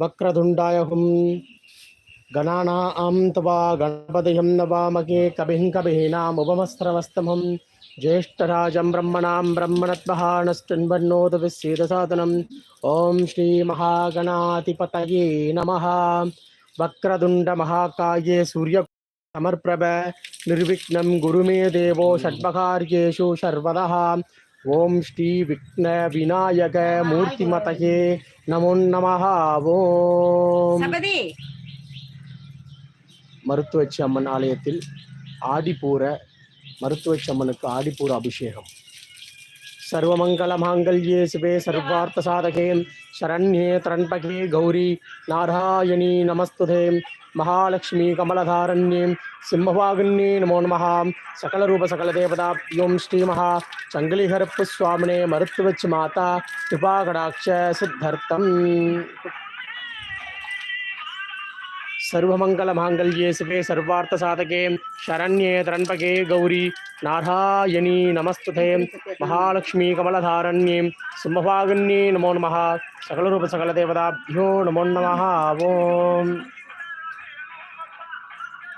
वक्रधुंडाय हम गणाना आम तवा गणपति हम नवामके कभिं कभिनाम ब्रह्मण हम ज्येष्ठराजं ब्रह्मणां श्री ॐ श्रीमहागणाधिपतये नमः। वक्रतुण्डमहाकाये सूर्य समर्प्रभ निर्विघ्नं गुरु मे देवो षड्मकार्येषु सर्वदः ॐ श्रीविघ्नविनायकमूर्तिमतये நமோ நமஹாவோம் மருத்துவச்சி அம்மன் ஆலயத்தில் ஆடிப்பூர மருத்துவச்சி அம்மனுக்கு ஆடிப்பூர அபிஷேகம். சர்வமங்கல மாங்கல்யே சிவே சர்வார்த்த சாதகேம் சரண்யே திரண்பகே கௌரி. நாராயணி நமஸ்துதேம். మహాలక్ష్మీ కమలధారణ్యీం సింహవాగుణ్యీ నమో నమ. సకల రూప సకల సకలరూప శ్రీ మహా చంగలిహరప్పు స్వామినే మరుత్వచ్చి మాత. కృపాకడాక్ష సిద్ధర్థం. సర్వమంగళ మాంగళ్యే శివే సర్వార్థసాధకే. శరణ్యే త్రంపకే గౌరీ. నారాయణీ నమస్తుతే. మహాలక్ష్మీ కమలధారణ్యే సింహభాగణ్యే నమో నమ. సకల రూప సకల దేవతాభ్యో నమో నమ. ఓం.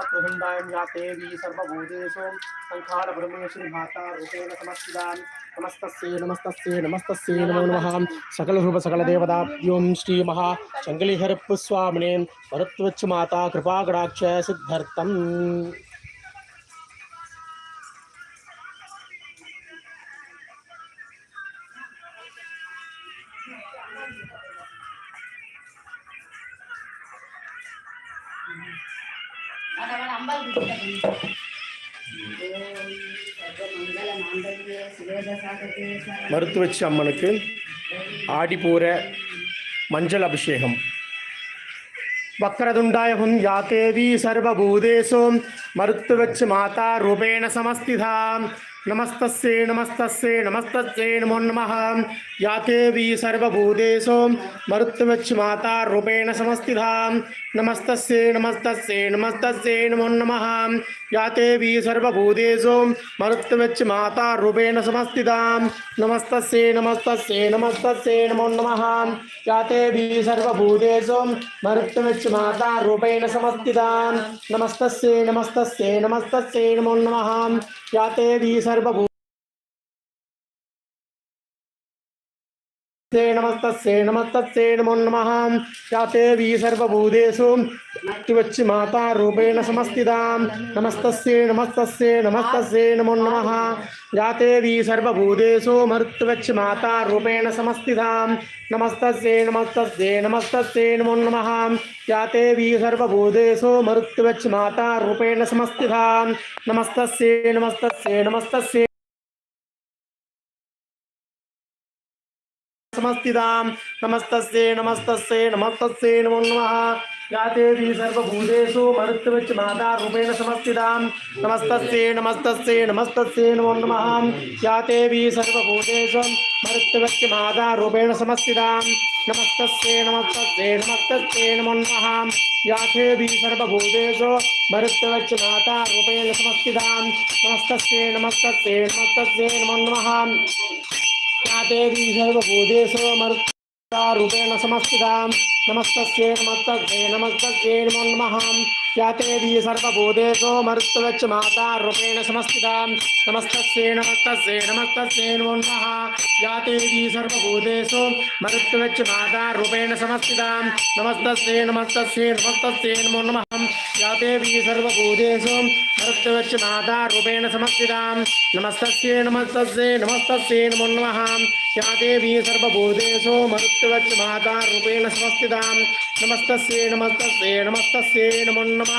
तत्प्रसन्दायं यातेऽपि सर्वभूतेषु सङ्खारब्रह्मेषु भाता रूपेण नमो नमः। सकलरूपसकलदेवताभ्यों श्रीमहा चङ्गलिहरप्पुस्वामिने भरत्वच्च माता कृपाकराक्ष सिद्धर्थम् மருத்துவச்சி அம்மனுக்கு ஆடிபூர மஞ்சள் அபிஷேகம். வக்ரதுண்டாயகும் யா தேவி சர்வபூதேசோம். மருத்துவச்சு மாதா ரூபேண சமஸ்திதாம். నమస్తస్యే నమస్తస్యే నమస్తస్యే నమో నమ. యా దేవీ సర్వభూతేశో మరుత్వచ్చి మాతా రూపేణ సమస్థితాం నమస్తస్యే నమో నమ. యాతేవీ సర్వభూతేషు మరుత్వమెచ్చి మాతా రూపేణ సమస్థితాం నమస్తస్యే నమస్తస్యే నమస్తస్యే నమో నమ యాతేవీ సర్వభూతేషు మరుత్వమెచ్చి మాతా రూపేణ సమస్థితాం నమస్తస్యే నమస్తస్యే నమస్తస్యే నమో నమ యాతేవీ సర్వభూ ే నమస్తే నమస్తే వచ్చి మాతా రూపేణ నమస్తే నమస్తే నమస్తే నమో నమ యా దేవీ సర్వభూతేషు మరుత్వచ్చి మాతా నమస్తే నమస్తే నమస్తే నమో నమ నమస్తే నమస్తే నమస్తే సమస్థితాం నమస్తే నమస్తే నమస్తే నమో నమ గాతేది సర్వభూతేషు మరుత్వచ్ మాతా రూపేణ నమస్తే నమస్తే నమస్తస్యే నమో నమ యాతేవి సర్వభూతేషు మరుత్వచ్ మాతా రూపేణ నమస్తే నమస్తే నమస్తస్యే నమో నమ యాథేవి సర్వభూతేషు మరుత్వచ్ మాతా రూపేణ నమస్తే నమస్తే నమస్తస్యే నమో నమ रूपेण समस्तिदां नमस्तस्ये नमस्तस्ये नमस्तस्ये नमो नमः या देवी सर्वभूतेषु मरुत्तारूपेण समस्थितां नमस्तस्ये नमस्तस्ये नमस्तस्ये नमो नमः या देवी सर्वभूतेषु मरुत्वच्च माता रूपेण समस्थितां नमस्तस्ये नमस्तस्ये नमस्तस्ये नमो नमः या देवी सर्वभूतेषु मरुत्वच्च माता रूपेण समस्थितां नमस्तस्ये नमस्तस्ये नमस्तस्ये नमो नमः या देवी सर्वभूतेषु సత్యవచ్చినాథ రూపేణ సమస్థితాం నమస్తస్యే నమస్తస్యే నమస్తస్యే నమో నమ యా దేవీ సర్వభూతేషు మరుత్వచ్చ మాతా రూపేణ సమస్థితాం నమస్తస్యే నమస్తస్యే నమస్తస్యే నమో నమ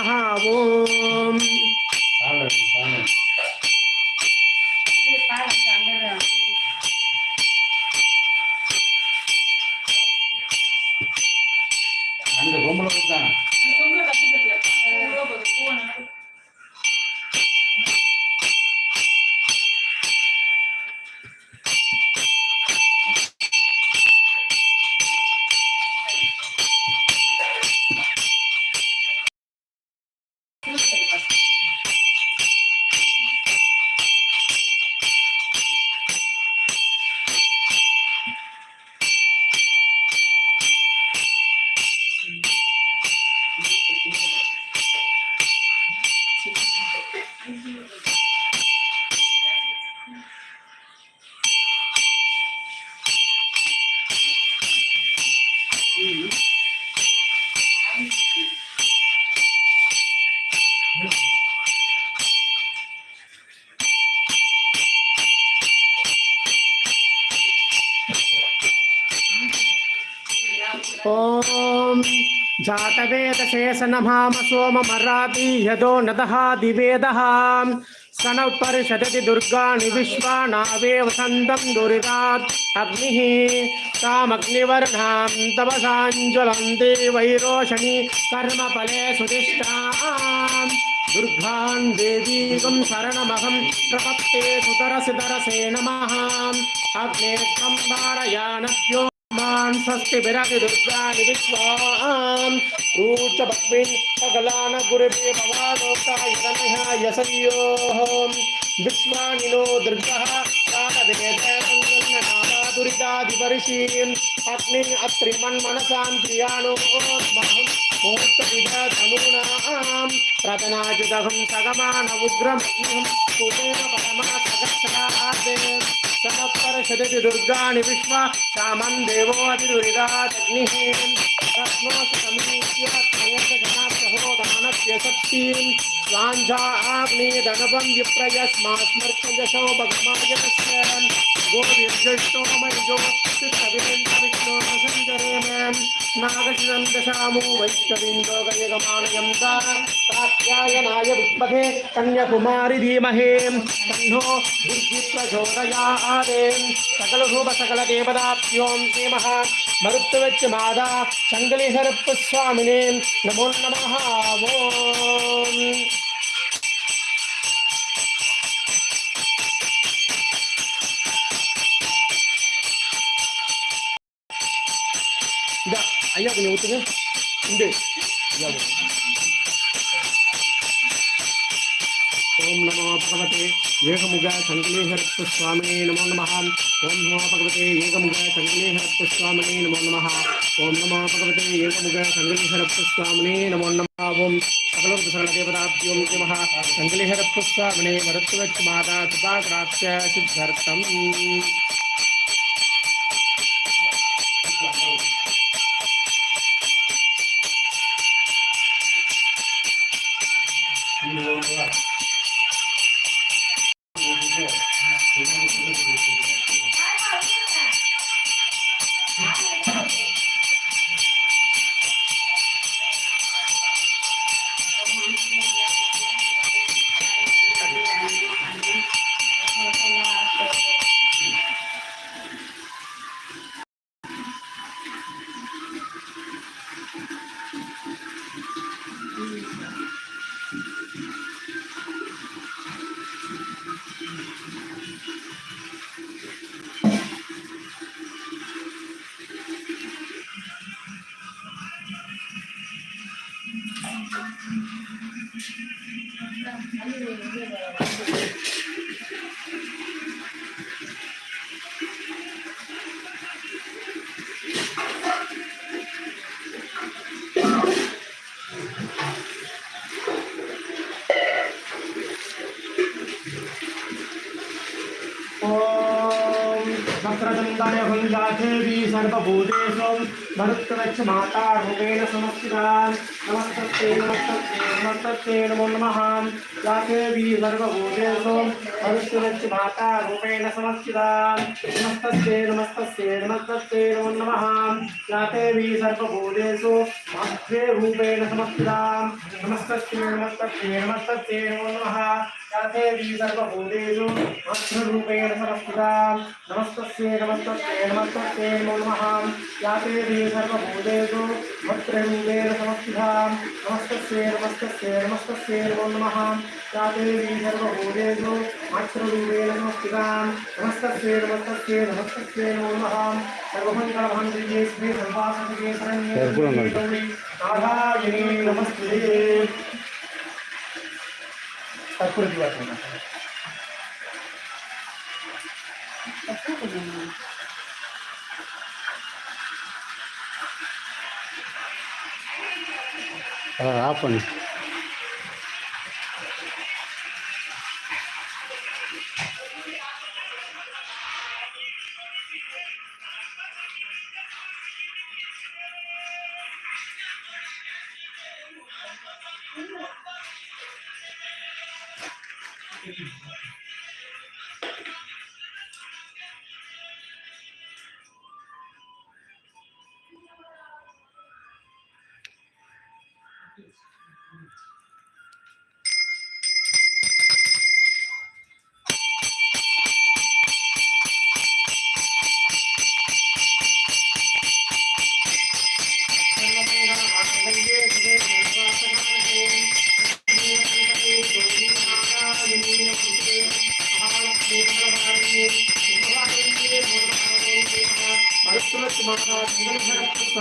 ఓం జాతవేదశేష నమామ సోమమరాతీయదో నదః దివేదః సనౌ పరిషదతి దుర్గాణి విశ్వానావే వసంతం దురిరాత్ అగ్ని తామగ్నివర్ణాం తమసాంజలంతి వైరోషణి కర్మఫలే సుధిష్టాం. దుర్గాన్ దేవీగం శరణమహం ప్రపత్తే సుతరసి తరసే నమ. అగ్నే సంభారయాణ్యో ब्रह्मान् स्वस्तिभिरभिरुद्राणि विश्वान्। रूचभक्मिन् सकलान गुरुभे भवालोकायतनः सयोः विश्वानिनो दुर्गः कालदिनेतुरितादिपरिशीन् अग्निम् अत्रिमन्मनसां क्रियाणो मुहूर्तविधनूनाम् रतनाजुदहं सगमान उग्रमग्निहं सुदेव परमा सगच्छादे समपरशदति दुर्गाणि विश्वा सामन् देवो अतिदुरिदादग्निः रत्नोऽसि समीप्यात्मयन्तघनाप्रहो दानस्य शक्तिं स्वाञ्झाग्निदनवं नागशिरं दशामो वैष्णविन्दो गयगमानयं दा कात्यायनाय विद्महे कन्याकुमारि धीमहे तन्नो दुर्गिप्रचोदयादे सकलशोभ सकलदेवदाभ्यों धीमः मरुत्वच्च मादा सङ्गलिहरप्पस्वामिने नमो नमः తీసుకుని అవుతుందా ఉండే. ఓం నమో భగవతే ఏకముగా సంకలేహరత్వ స్వామినే నమో నమ. ఓం నమో భగవతే ఏకముగా సంకలేహరత్వ స్వామినే నమో నమ. ఓం నమో భగవతే ఏకముగా సంకలేహరత్వ స్వామినే నమో నమ. ఓం సకలోక సకలదేవతాభ్యో నమ. సంకలేహరత్వ స్వామినే మరుత్వచ్ మాతా కృపాగ్రాక్ష్య సిద్ధార్థం. वक्रतुण्डाय भुञ्जाथेवी सर्वभूतेषु मरुत्वच्च माता रूपेण समस्थिता नमस्तस्ते नमस्तस्ते नमस्तस्ते नमो नमः या देवी सर्वभूतेषु मरुत्वच्च माता रूपेण समस्थिता नमस्तस्ते नमस्तस्ते नमस्तस्ते नमो नमः या देवी सर्वभूतेषु मध्ये रूपेण समस्थिता नमस्तस्ते नमस्तस्ते नमस्तस्ते नमो नमः శాసేది సర్వభూతేషు అక్షరూపేణ సమస్తా నమస్తస్యే నమస్తస్యే నమస్తస్యే నమో నమః శాసేది సర్వభూతేషు భద్రంగేణ సమస్తా నమస్తస్యే నమస్తస్యే నమస్తస్యే నమో నమః శాసేది సర్వభూతేషు అక్షరూపేణ సమస్తా నమస్తస్యే నమస్తస్యే నమస్తస్యే నమో నమః సర్వమంగళభంగే శ్రీ సర్వాసంగే శరణ్యే గౌరీ నారాయణీ నమస్తే कर्पूर दिवा करना है हाँ, आप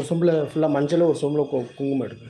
ஒரு சொம்பில் ஃபுல்லாக மஞ்சளும் ஒரு சொம்பில் கு- குங்குமம் எடுக்கு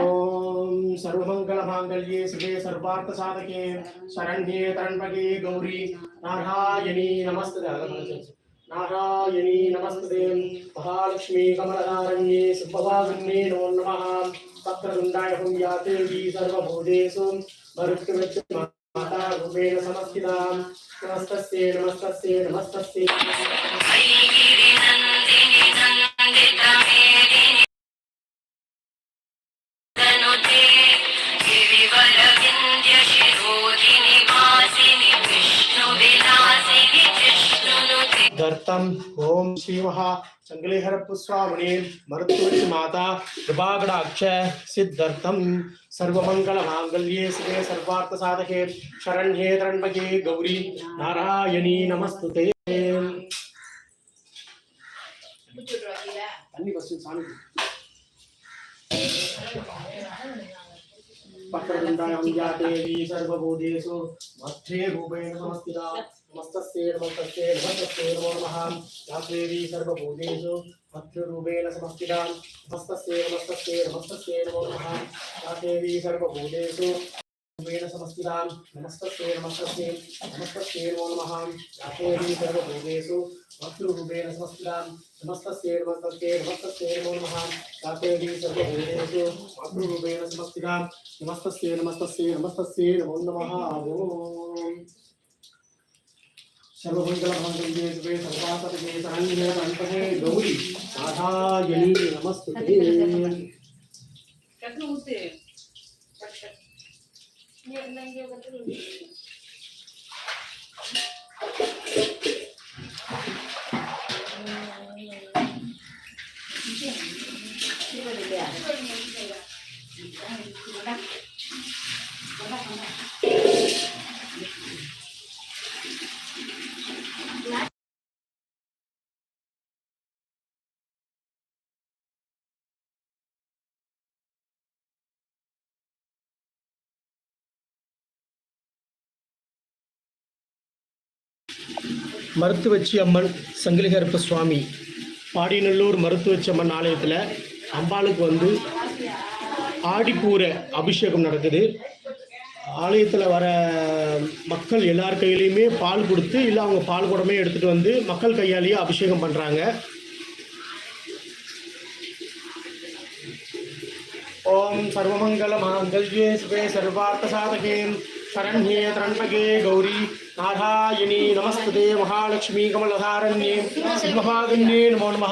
ओम सर्वमंगल शिवे सर्वार्थ साधके शरण्ये त्र्यंबके गौरी। नारायणी नमस्ते नारायणी नमस्ते महालक्ष्मी कमलधारण्ये सुभवागण्ये नमो नमः। पत्रवृन्दाय हुयातेवी सर्वभूतेषु भरुत्कृच्छ माता रूपेण गिरिवरविन्द्यशिरोधिनिवासिनि विष्णुविलासिनि जिष्णुनुते దర్తం ఓం శ్రీమహ సంగళేహరప్పు స్వామిని మరుత్తువచ్చి మాత కృపాగడాక్ష సిద్ధర్థం సర్వమంగళ మాంగళ్యే శివే సర్వార్థ సాధకే శరణ్యే త్రన్బకే గౌరీ నారాయణీ నమస్తుతే అన్ని వస్తుంది స్వామి वक्रतुण्डायं या देवी सर्वभूतेषु मध्ये रूपेण संस्थिता नमस्तस्ये नमस्तस्ये नमस्तस्ये नमो नमः या देवी सर्वभूतेषु मध्यरूपेण संस्थिता नमस्तस्ये नमस्तस्ये नमस्तस्ये नमो नमः या देवी सर्वभूतेषु वेण समस्थितां नमस्तस्ते नमस्तस्ते नमस्तस्ते नमो नमः अपोहि सर्वभूतेषु वक्तृरूपेण समस्थितां नमस्तस्ते नमस्तस्ते नमस्तस्ते नमो नमः अपोहि सर्वभूतेषु वक्तृरूपेण समस्थितां नमस्तस्ते नमस्तस्ते नमस्तस्ते नमो नमः सर्वमङ्गलमङ्गल्ये शुभे सर्वासपदे सान्निध्यमन्तहे गौरी साधायणी नमस्तुते कथं उते Yeah, and. மருத்துவச்சி அம்மன் சங்கிலிகருப்ப சுவாமி. பாடிநல்லூர் மருத்துவச்சி அம்மன் ஆலயத்தில் அம்பாளுக்கு வந்து ஆடிப்பூர அபிஷேகம் நடக்குது. ஆலயத்தில் வர மக்கள் எல்லார் கையிலையுமே பால் கொடுத்து இல்லை அவங்க பால் குடமே எடுத்துகிட்டு வந்து மக்கள் கையாலேயே அபிஷேகம் பண்ணுறாங்க ஓம் சர்வமங்கல மாங்கல்யே சிவே சர்வார்த்த சாதகே சரண்யே திரண்பகே கௌரி. నాథాయని నమస్తే మహాలక్ష్మీ కమలధారణ్యే మహాగణ్యే నమో నమ.